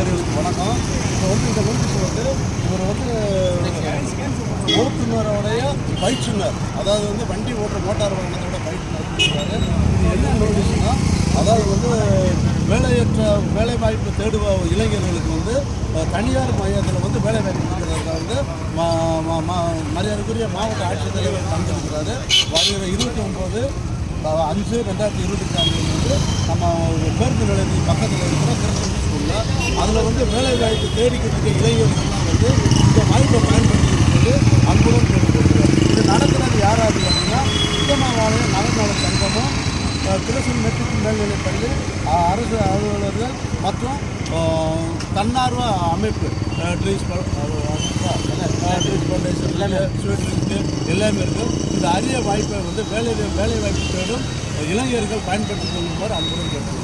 நேயர்களுக்கு வணக்கம். இப்போ வந்து இந்த நோட்டீஸ் வந்து இவர் வந்து ஓட்டுநருடைய பயிற்றுனர். அதாவது வந்து வண்டி ஓட்டுற மோட்டார் வாகனத்தோட பயிற்றுனர் கொடுக்குறாரு இது என்ன நோட்டீஸ்னா அதாவது வந்து வேலையற்ற வேலை வாய்ப்பு தேடுவ இளைஞர்களுக்கு வந்து தனியார் மையத்தில் வந்து வேலை வாய்ப்பு வந்து மா- மா- மா- மரியாதைக்குரிய மாவட்ட ஆட்சித்தலைவர் தந்திருக்கிறாரு. வருகிற இருபத்தி ஒம்பது அஞ்சு ரெண்டாயிரத்தி இருபத்தி நாலு வந்து நம்ம பேருந்து நிலையத்தின் பக்கத்தில் இருக்கிற அதில் வந்து வேலை வாய்ப்பு தேடிக்கிறதுக்கு இளைஞர்கள்லாம் வந்து இந்த வாய்ப்பை பயன்படுத்தி அன்புடன் கேட்டுக்கொள்கிறோம். இது நடத்துறது யாராவது அப்படின்னா சுத்தமாவாளைய நலநல சங்கமும் திருசன் மெட்ரிக் மேல்நிலைப் பள்ளி அரசு அலுவலர்கள் மற்றும் தன்னார்வ அமைப்பு ட்ரீஸ் ட்ரீஸ் ஃபவுண்டேஷன் எல்லாமே ஸ்வீட் எல்லாமே இருக்குது இந்த அரிய வாய்ப்பை வந்து வேலை வேலை வாய்ப்பு தேடும் இளைஞர்கள் பயன்படுத்திக் கொள்ளுமாறு அன்புடன் கேட்டுக்கொள்கிறோம்.